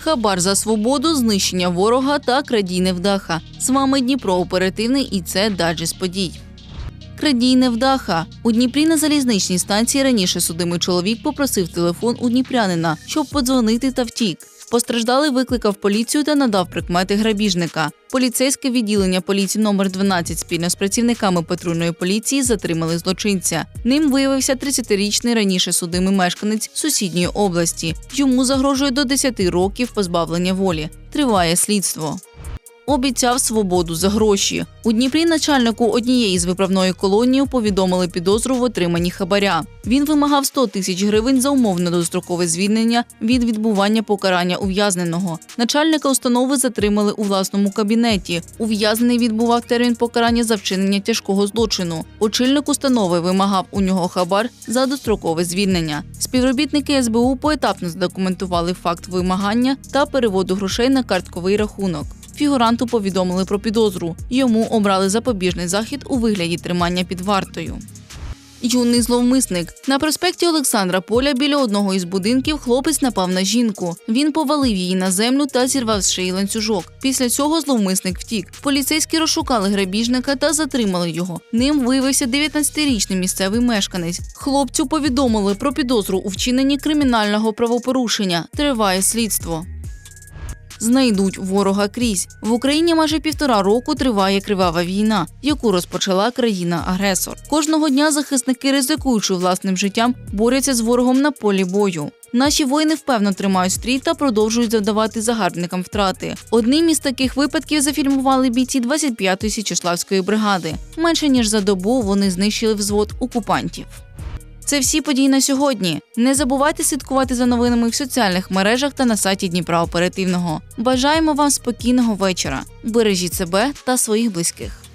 Хабар за свободу, знищення ворога та крадій невдаха. З вами Дніпро оперативний і це даджес подій. Крадій невдаха. У Дніпрі на залізничній станції раніше судимий чоловік попросив телефон у дніпрянина, щоб подзвонити та втік. Постраждалий викликав поліцію та надав прикмети грабіжника. Поліцейське відділення поліції номер 12 спільно з працівниками патрульної поліції затримали злочинця. Ним виявився 30-річний раніше судимий мешканець сусідньої області. Йому загрожує до 10 років позбавлення волі. Триває слідство обіцяв свободу за гроші. У Дніпрі начальнику однієї з виправної колонії повідомили підозру в отриманні хабаря. Він вимагав 100 тисяч гривень за умовне дострокове звільнення від відбування покарання ув'язненого. Начальника установи затримали у власному кабінеті. Ув'язнений відбував термін покарання за вчинення тяжкого злочину. Очільник установи вимагав у нього хабар за дострокове звільнення. Співробітники СБУ поетапно задокументували факт вимагання та переводу грошей на картковий рахунок. Фігуранту повідомили про підозру. Йому обрали запобіжний захід у вигляді тримання під вартою. Юний зловмисник на проспекті Олександра Поля біля одного із будинків хлопець напав на жінку. Він повалив її на землю та зірвав з шиї ланцюжок. Після цього зловмисник втік. Поліцейські розшукали грабіжника та затримали його. Ним виявився 19-річний місцевий мешканець. Хлопцю повідомили про підозру у вчиненні кримінального правопорушення. Триває слідство знайдуть ворога крізь. В Україні майже півтора року триває кривава війна, яку розпочала країна-агресор. Кожного дня захисники, ризикуючи власним життям, борються з ворогом на полі бою. Наші воїни впевно тримають стрій та продовжують завдавати загарбникам втрати. Одним із таких випадків зафільмували бійці 25-ї Січеславської бригади. Менше ніж за добу вони знищили взвод окупантів. Це всі події на сьогодні. Не забувайте слідкувати за новинами в соціальних мережах та на сайті Дніпра Оперативного. Бажаємо вам спокійного вечора. Бережіть себе та своїх близьких.